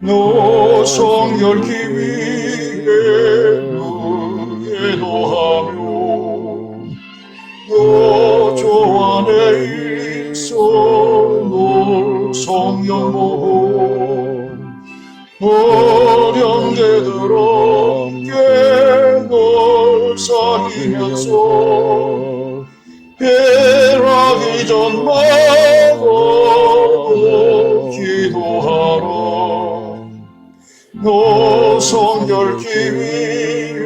너 성결기 위해 기도하며 너조 안에 있어 보호 어령제들 함께 널 사귀면서 배라기 전마다 너 성결기 위해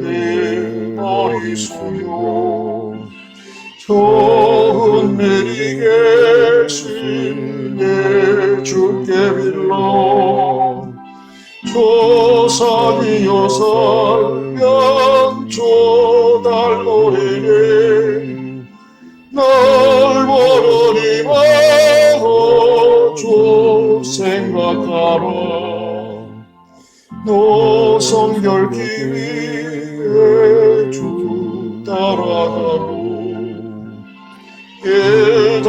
내 머리 숙여 좋은 내리 계신 내 주께 빌러 조상이여 살면 조달 노래네 날 보려니 마어 조 생각하라 너 성결기 위해 주 따라가로 깨달으파여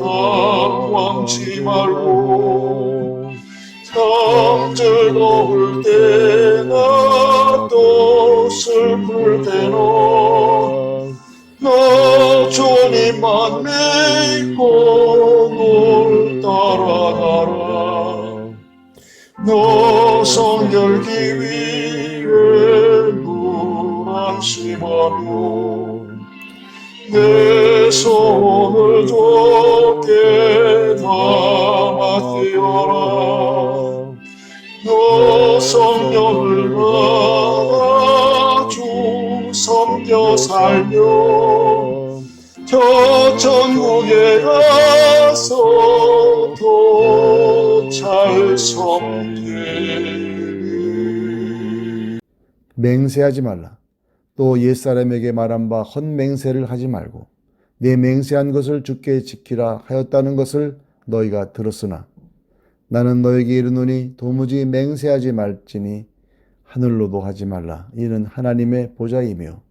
당황치 말고 잠들 먹을 때나 또 슬플 때나 너 성결기 위해 물 안심하며 내 소원을 좁게 담아띄어라. 너 성령을 받아 주 섬겨 살며 저 천국에 가서 도잘 섬기리 맹세하지 말라. 또 옛사람에게 말한 바 헛맹세를 하지 말고 내 맹세한 것을 주께 지키라 하였다는 것을 너희가 들었으나 나는 너에게 이르노니 도무지 맹세하지 말지니 하늘로도 하지 말라. 이는 하나님의 보좌이며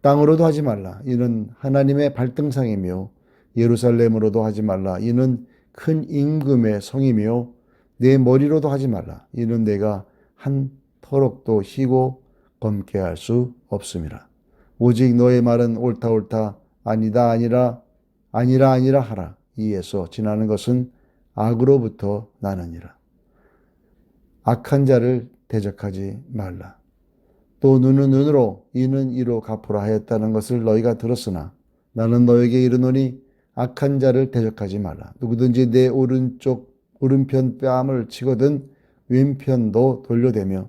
땅으로도 하지 말라. 이는 하나님의 발등상이며 예루살렘으로도 하지 말라. 이는 큰 임금의 성이며 내 머리로도 하지 말라. 이는 내가 한 터럭도 희고 검게 할 수 없음이라. 오직 너의 말은 옳다 옳다 아니다 아니라 아니라 아니라 하라. 이에서 지나는 것은 악으로부터 나느니라. 악한 자를 대적하지 말라. 또 눈은 눈으로 이는 이로 갚으라 하였다는 것을 너희가 들었으나 나는 너에게 이르노니 악한 자를 대적하지 말라. 누구든지 내 오른쪽 오른편 뺨을 치거든 왼편도 돌려대며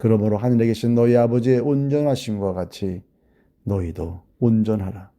그러므로 하늘에 계신 너희 아버지의 온전하심과 같이 너희도 온전하라.